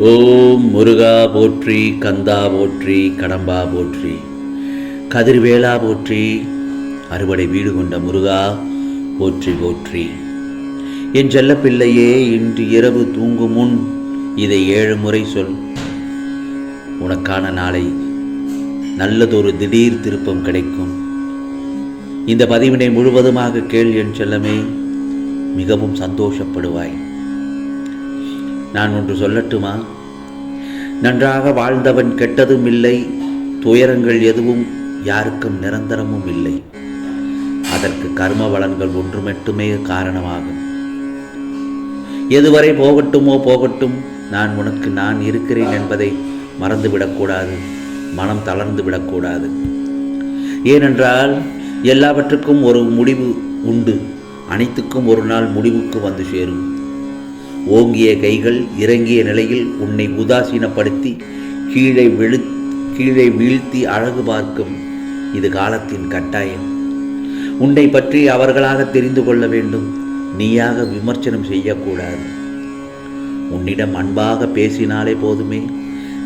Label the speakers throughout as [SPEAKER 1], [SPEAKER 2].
[SPEAKER 1] ஓம் முருகா போற்றி கந்தா போற்றி கடம்பா போற்றி கதிர்வேலா போற்றி அறுவடை வீடு கொண்ட முருகா போற்றி போற்றி. என் செல்லப்பிள்ளையே இன்று இரவு தூங்கும் முன் இதை ஏழு முறை சொல். உனக்கான நாளை நல்லதொரு திடீர் திருப்பம் கிடைக்கும். இந்த பதிவினை முழுவதுமாக கேள் என் செல்லமே மிகவும் சந்தோஷப்படுவாய். நான் ஒன்று சொல்லட்டுமா? நன்றாக வாழ்ந்தவன் கெட்டதும் இல்லை துயரங்கள் எதுவும் யாருக்கும் நிரந்தரமும் இல்லை. அதற்கு கர்ம வளங்கள் ஒன்று மட்டுமே காரணமாகும். எதுவரை போகட்டுமோ போகட்டும் நான் உனக்கு நான் இருக்கிறேன் என்பதை மறந்துவிடக்கூடாது மனம் தளர்ந்து விடக்கூடாது. ஏனென்றால் எல்லாவற்றுக்கும் ஒரு முடிவு உண்டு அனைத்துக்கும் ஒரு நாள் முடிவுக்கு வந்து சேரும். ஓங்கிய கைகள் இறங்கிய நிலையில் உன்னை உதாசீனப்படுத்தி கீழே விழு கீழே வீழ்த்தி அழகு பார்க்கும் இது காலத்தின் கட்டாயம். உன்னை பற்றி அவர்களாக தெரிந்து கொள்ள வேண்டும். நீயாக விமர்சனம் செய்யக்கூடாது. உன்னிடம் அன்பாக பேசினாலே போதுமே.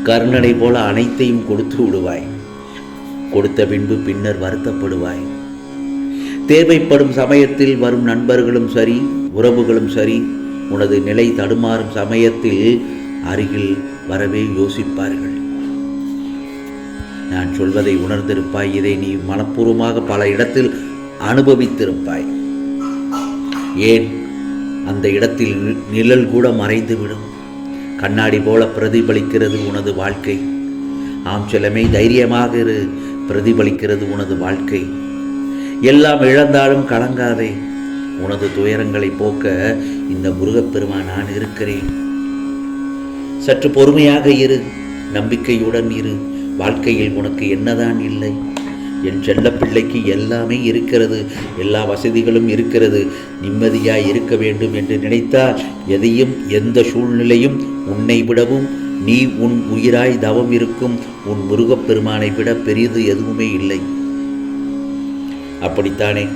[SPEAKER 1] கர்ணனை போல அனைத்தையும் கொடுத்து விடுவாய். கொடுத்த பின்பு பின்னர் வருத்தப்படுவாய். தேவைப்படும் சமயத்தில் வரும் நண்பர்களும் சரி உறவுகளும் சரி உனது நிலை தடுமாறும் சமயத்தில் அருகில் வரவே யோசிப்பார்கள். நான் சொல்வதை உணர்ந்திருப்பாய். இதை நீ மனப்பூர்வமாக பல இடத்தில் அனுபவித்திருப்பாய். ஏன்? அந்த இடத்தில் நி- நிழல் கூட மறைந்துவிடும். கண்ணாடி போல பிரதிபலிக்கிறது உனது வாழ்க்கை. ஆம் செல்லமே தைரியமாக இரு. பிரதிபலிக்கிறது உனது வாழ்க்கை. எல்லாம் இழந்தாலும் கலங்காதே. உனது துயரங்களை போக்க இந்த முருகப்பெருமான் நான் இருக்கிறேன். சற்று பொறுமையாக இரு நம்பிக்கையுடன் இரு. வாழ்க்கையில் உனக்கு என்னதான் இல்லை? என் செல்ல பிள்ளைக்கு எல்லாமே இருக்கிறது எல்லா வசதிகளும் இருக்கிறது. நிம்மதியாய் இருக்க வேண்டும் என்று நினைத்தால் எதையும் எந்த சூழ்நிலையும் உன்னை விடவும் நீ உன் உயிராய் தவம் இருக்கும் உன் முருகப்பெருமானை விட பெரியது எதுவுமே இல்லை. அப்படித்தானே?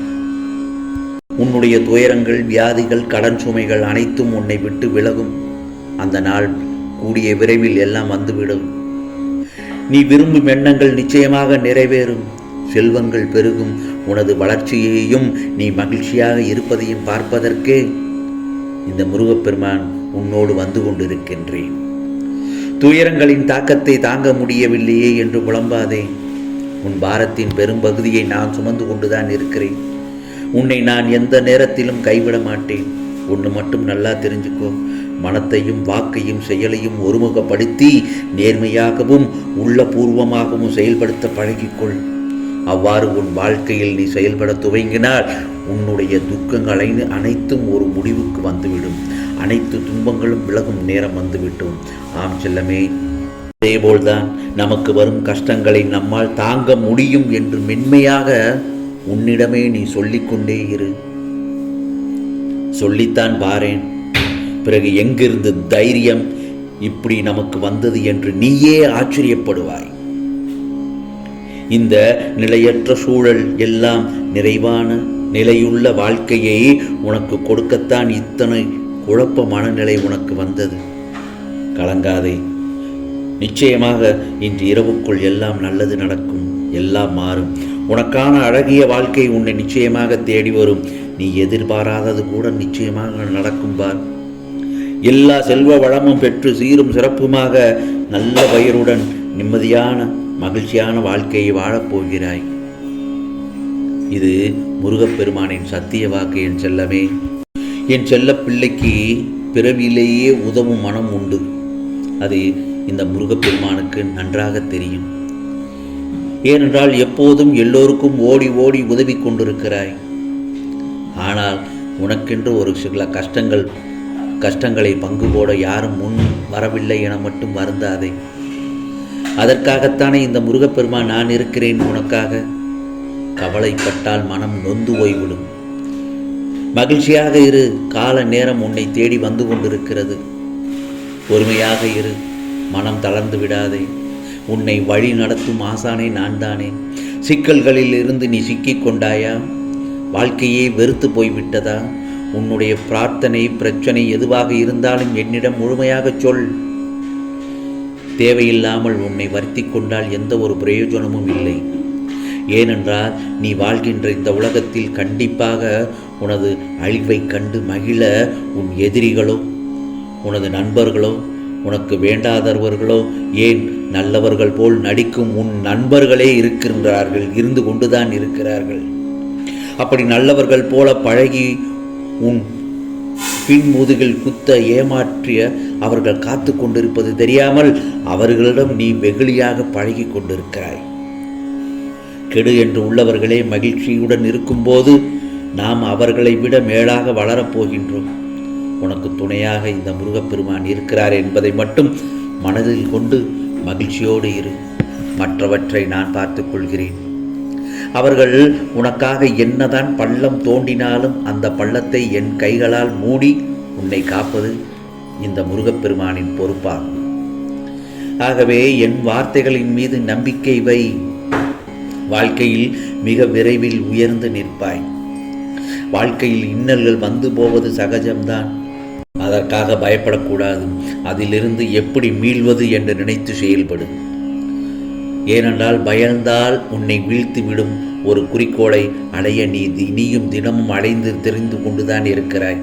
[SPEAKER 1] உன்னுடைய துயரங்கள் வியாதிகள் கடன் சுமைகள் அனைத்தும் உன்னை விட்டு விலகும். அந்த நாள் கூடிய விரைவில் எல்லாம் வந்துவிடும். நீ விரும்பும் எண்ணங்கள் நிச்சயமாக நிறைவேறும். செல்வங்கள் பெருகும். உனது வளர்ச்சியையும் நீ மகிழ்ச்சியாக இருப்பதையும் பார்ப்பதற்கே இந்த முருகப்பெருமான் உன்னோடு வந்து கொண்டிருக்கின்றேன். துயரங்களின் தாக்கத்தை தாங்க முடியவில்லையே என்று புலம்பாதே. உன் பாரத்தின் பெரும்பகுதியை நான் சுமந்து கொண்டுதான் இருக்கிறேன். உன்னை நான் எந்த நேரத்திலும் கைவிட மாட்டேன். ஒன்று மட்டும் நல்லா தெரிஞ்சுக்கோ. மனத்தையும் வாக்கையும் செயலையும் ஒருமுகப்படுத்தி நேர்மையாகவும் உள்ளபூர்வமாகவும் செயல்படுத்த பழகிக்கொள். அவ்வாறு உன் வாழ்க்கையில் நீ செயல்பட துவங்கினால் உன்னுடைய துக்கங்கள் அனைத்தும் ஒரு முடிவுக்கு வந்துவிடும். அனைத்து துன்பங்களும் விலகும் நேரம் வந்துவிட்டோம். ஆம் செல்லமே. அதேபோல்தான் நமக்கு வரும் கஷ்டங்களை நம்மால் தாங்க முடியும் என்று மென்மையாக உன்னிடமே நீ சொல்லிக்கொண்டே இரு. சொல்லித்தான் பாரேன் பிறகு எங்கிருந்து தைரியம் இப்படி நமக்கு வந்தது என்று நீயே ஆச்சரியப்படுவாய். இந்த நிலையற்ற சூழல் எல்லாம் நிறைவான நிலையுள்ள வாழ்க்கையை உனக்கு கொடுக்கத்தான் இத்தனை குழப்ப மனநிலை உனக்கு வந்தது. கலங்காதே. நிச்சயமாக இன்று இரவுக்குள் எல்லாம் நல்லது நடக்கும். எல்லாம் மாறும். உனக்கான அழகிய வாழ்க்கை உன்னை நிச்சயமாக தேடி வரும். நீ எதிர்பாராதது கூட நிச்சயமாக நடக்கும் பார். எல்லா செல்வ வளமும் பெற்று சீரும் சிறப்புமாக நல்ல பயிருடன் நிம்மதியான மகிழ்ச்சியான வாழ்க்கையை வாழப்போகிறாய் இது முருகப்பெருமானின் சத்திய வாக்கு என் செல்லமே என் செல்ல பிள்ளைக்கு பிறவியிலேயே உதவும் மனம் உண்டு. அது இந்த முருகப்பெருமானுக்கு நன்றாக தெரியும். ஏனென்றால் எப்போதும் எல்லோருக்கும் ஓடி ஓடி உதவி கொண்டிருக்கிறாய். ஆனால் உனக்கென்று ஒரு சில கஷ்டங்கள் கஷ்டங்களை பங்கு போட யாரும் முன் வரவில்லை என மட்டும் வருந்தாதே. அதற்காகத்தானே இந்த முருகப்பெருமான் நான் இருக்கிறேன் உனக்காக. கவலைப்பட்டால் மனம் நொந்து ஓய்விடும் மகிழ்ச்சியாக இரு கால நேரம் உன்னை தேடி வந்து கொண்டிருக்கிறது. பொறுமையாக இரு மனம் தளர்ந்து விடாதே. உன்னை வழி நடத்தும் ஆசானே நான் தானே சிக்கல்களில் இருந்து நீ சிக்கிக் கொண்டாயா? வாழ்க்கையே வெறுத்து போய்விட்டதா? உன்னுடைய பிரார்த்தனை பிரச்சனை எதுவாக இருந்தாலும் என்னிடம் முழுமையாகச் சொல். தேவையில்லாமல் உன்னை வருத்தி கொண்டால் எந்த ஒரு பிரயோஜனமும் இல்லை. ஏனென்றால் நீ வாழ்கின்ற இந்த உலகத்தில் கண்டிப்பாக உனது அழிவைக் கண்டு மகிழ உன் எதிரிகளோ உனது நண்பர்களோ உனக்கு வேண்டாதவர்களோ ஏன் நல்லவர்கள் போல் நடிக்கும் உன் நண்பர்களே இருக்கின்றார்கள் இருந்து கொண்டுதான் இருக்கிறார்கள். அப்படி நல்லவர்கள் போல பழகி உன் பின்முதுகில் குத்த ஏமாற்றிய அவர்கள் காத்து கொண்டிருப்பது தெரியாமல் அவர்களிடம் நீ வெகுளியாக பழகி கொண்டிருக்கிறாய். கெடு என்று உள்ளவர்களே மகிழ்ச்சியுடன் இருக்கும்போது நாம் அவர்களை விட மேலாக வளரப்போகின்றோம் உனக்கு துணையாக இந்த முருகப்பெருமான் இருக்கிறார் என்பதை மட்டும் மனதில் கொண்டு மகிழ்ச்சியோடு இரு. மற்றவற்றை நான் பார்த்து கொள்கிறேன். அவர்கள் உனக்காக என்னதான் பள்ளம் தோண்டினாலும் அந்த பள்ளத்தை என் கைகளால் மூடி உன்னை காப்பது இந்த முருகப்பெருமானின் பொறுப்பாகும். ஆகவே என் வார்த்தைகளின் மீது நம்பிக்கை வை. வாழ்க்கையில் மிக விரைவில் உயர்ந்து நிற்பாய். வாழ்க்கையில் இன்னல்கள் வந்து போவது சகஜம்தான். அதற்காக பயப்படக்கூடாது. அதிலிருந்து எப்படி மீள்வது என்று நினைத்து செயல்படு. ஏனென்றால் பயந்தால் உன்னை வீழ்த்திவிடும் ஒரு குறிக்கோளை அடைய நீ தி- நீயும் தினமும் அடைந்து தெரிந்து கொண்டுதான் இருக்கிறாய்.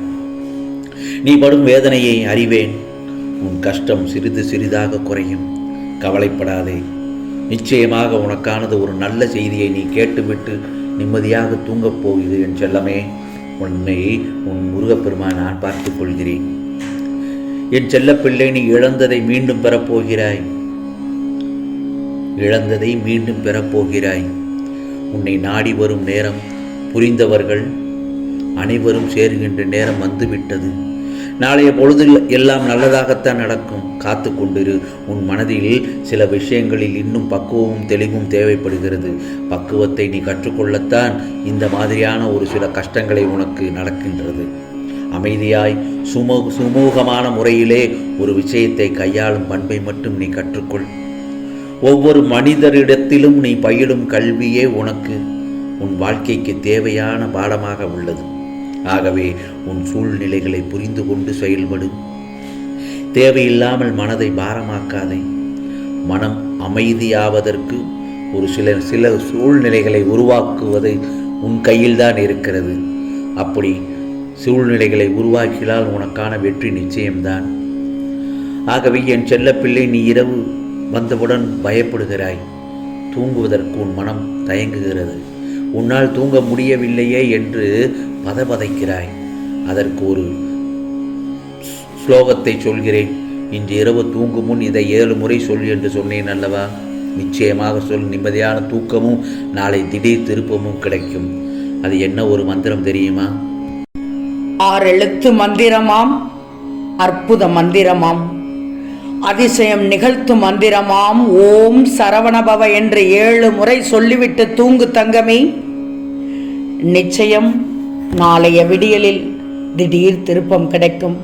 [SPEAKER 1] நீ படும் வேதனையை அறிவேன். உன் கஷ்டம் சிறிது சிறிதாக குறையும். கவலைப்படாதே. நிச்சயமாக உனக்கானது ஒரு நல்ல செய்தியை நீ கேட்டுவிட்டு நிம்மதியாக தூங்கப் போகுது என் செல்லமே. உன்னை உன் முருகப்பெருமான் நான் பார்த்துக் கொள்கிறேன். என் செல்லப்பிள்ளை நீ இழந்ததை மீண்டும் பெறப்போகிறாய். இழந்ததை மீண்டும் பெறப்போகிறாய். உன்னை நாடி வரும் நேரம் புரிந்தவர்கள் அனைவரும் சேருகின்ற நேரம் வந்துவிட்டது. நாளைய பொழுதில் எல்லாம் நல்லதாகத்தான் நடக்கும். காத்து கொண்டிரு. உன் மனதில் சில விஷயங்களில் இன்னும் பக்குவமும் தெளிவும் தேவைப்படுகிறது. பக்குவத்தை நீ கற்றுக்கொள்ளத்தான் இந்த மாதிரியான ஒரு சில கஷ்டங்களை உனக்கு நடக்கின்றது. அமைதியாய் சுமூ சுமூகமான முறையிலே ஒரு விஷயத்தை கையாளும் பண்பை மட்டும் நீ கற்றுக்கொள். ஒவ்வொரு மனிதரிடத்திலும் நீ பயிலும் கல்வியே உனக்கு உன் வாழ்க்கைக்கு தேவையான பாடமாக உள்ளது. ஆகவே உன் சூழ்நிலைகளை புரிந்து கொண்டு செயல்படு. தேவையில்லாமல் மனதை பாரமாக்காதே. மனம் அமைதியாவதற்கு ஒரு சில சில சூழ்நிலைகளை உருவாக்குவது உன் கையில்தான் இருக்கிறது. அப்படி சூழ்நிலைகளை உருவாக்கினால் உனக்கான வெற்றி நிச்சயம்தான். ஆகவே என் செல்லப்பிள்ளை நீ இரவு வந்தவுடன் பயப்படுகிறாய். தூங்குவதற்கு உன் மனம் தயங்குகிறது. உன்னால் தூங்க முடியவில்லையே என்று பதபதைக்கிறாய். அதற்கு ஒரு ஸ்லோகத்தை சொல்கிறேன். இன்று இரவு தூங்கும் முன் இதை ஏழு முறை சொல் என்று சொன்னேன் அல்லவா? நிச்சயமாக சொல் நிம்மதியான தூக்கமும் நாளை திடீர் திருப்பமும் கிடைக்கும். அது என்ன ஒரு மந்திரம் தெரியுமா?
[SPEAKER 2] ஆறெழுத்து மந்திரமாம் அற்புத மந்திரமாம். அதிசயம் நிகழ்த்தும் மந்திரமாம். ஓம் சரவணபவ என்று ஏழு முறை சொல்லிவிட்டு தூங்கு தங்கமே. நிச்சயம் நாளைய விடியலில் திடீர் திருப்பம் கிடைக்கும்.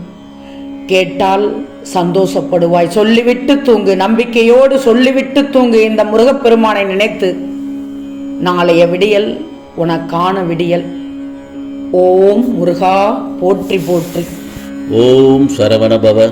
[SPEAKER 2] கேட்டால் சந்தோஷப்படுவாய். சொல்லிவிட்டு தூங்கு. நம்பிக்கையோடு சொல்லிவிட்டு தூங்கு. இந்த முருகப்பெருமானை நினைத்து நாளைய விடியல் உனக்கான விடியல். ஓம் முருகா போற்றி போற்றி.
[SPEAKER 1] ஓம் சரவணபவ.